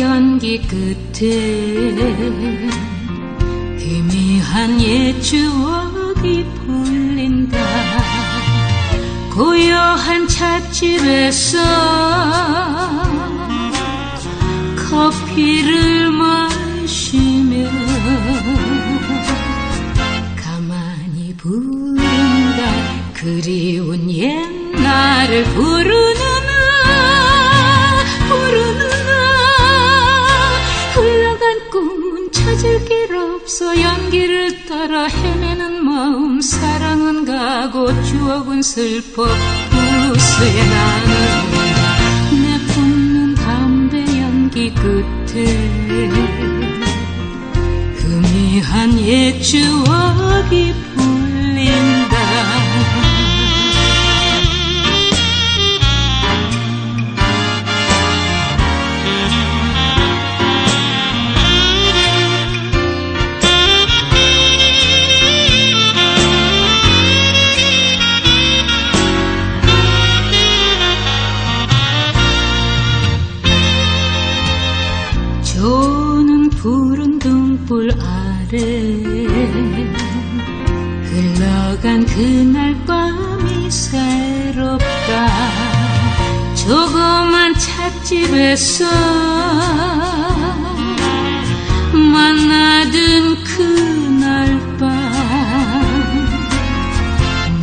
연기 끝에 희미한 옛 추억이 풀린다. 고요한 찻집에서 커피를 마시며 가만히 부른다. 그리운 옛날을 부르는 찾을 길 없어 연기를 따라 헤매는 마음 사랑은 가고 추억은 슬퍼 블루스에 나는 내 뿜는 담배 연기 끝에. 희미한 옛 추억이 등불 아래 흘러간 그날 밤이 새롭다. 조그만 찻집에서 만나던 그날 밤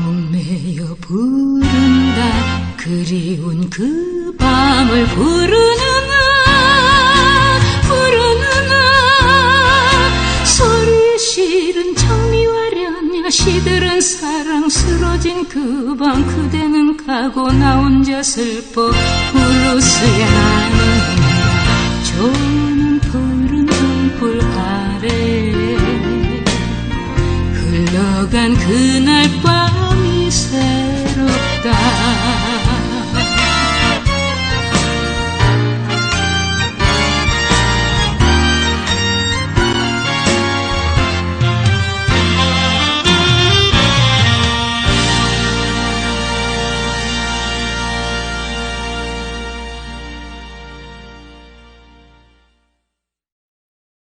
목매여 부른다. 그리운 그 밤을 부르는 시들은 사랑 쓰러진 그 밤 그대는 가고 나 혼자 슬퍼 울루스야 하는 저는 푸른 등불 아래 흘러간 그날